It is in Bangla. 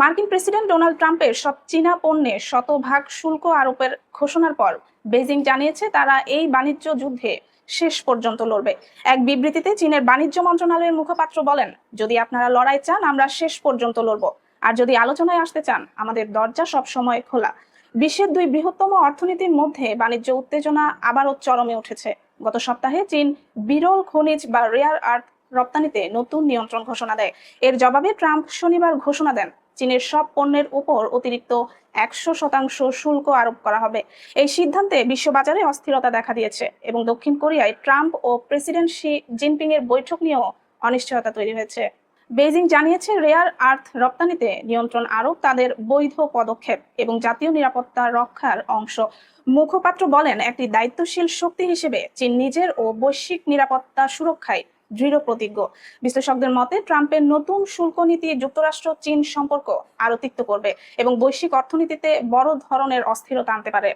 মার্কিন প্রেসিডেন্ট ডোনাল্ড ট্রাম্পের সব চীনা পণ্যে শতভাগ শুল্ক আরোপের ঘোষণার পর বেজিং জানিয়েছে তারা এই বাণিজ্য যুদ্ধে শেষ পর্যন্ত লড়বে। এক বিবৃতিতে চীনের বাণিজ্য মন্ত্রণালয়ের মুখপাত্র বলেন, যদি আপনারা লড়াই চান, আমরা শেষ পর্যন্ত লড়ব। আর যদি আলোচনায় আসতে চান, আমাদের দরজা সব সময় খোলা। বিশ্বের দুই বৃহত্তম অর্থনীতির মধ্যে বাণিজ্য উত্তেজনা আবারও চরমে উঠেছে। গত সপ্তাহে চীন বিরল খনিজ বা রেয়ার আর্থ রপ্তানিতে নতুন নিয়ন্ত্রণ ঘোষণা দেয়। এর জবাবে ট্রাম্প শনিবার ঘোষণা দেন চীনের সব পণ্যের উপর অতিরিক্ত একশো শতাংশ শুল্ক আরোপ করা হবে। এই সিদ্ধান্তে বিশ্ববাজারে অস্থিরতা দেখা দিয়েছে এবং দক্ষিণ কোরিয়ায় ট্রাম্প ও প্রেসিডেন্ট শি জিনপিং এর বৈঠক নিয়েও অনিশ্চয়তা তৈরি হয়েছে। বেজিং জানিয়েছে রেয়ার আর্থ রপ্তানিতে নিয়ন্ত্রণ আরোপ তাদের বৈধ পদক্ষেপ এবং জাতীয় নিরাপত্তা রক্ষার অংশ। মুখপাত্র বলেন, একটি দায়িত্বশীল শক্তি হিসেবে চীন নিজের ও বৈশ্বিক নিরাপত্তা সুরক্ষায় দৃঢ় প্রতিজ্ঞ। বিশ্লেষকদের মতে, ট্রাম্পের নতুন শুল্ক নীতি যুক্তরাষ্ট্র, চীন সম্পর্ক আরও তিক্ত করবে এবং বৈশ্বিক অর্থনীতিতে বড় ধরনের অস্থিরতা আনতে পারে।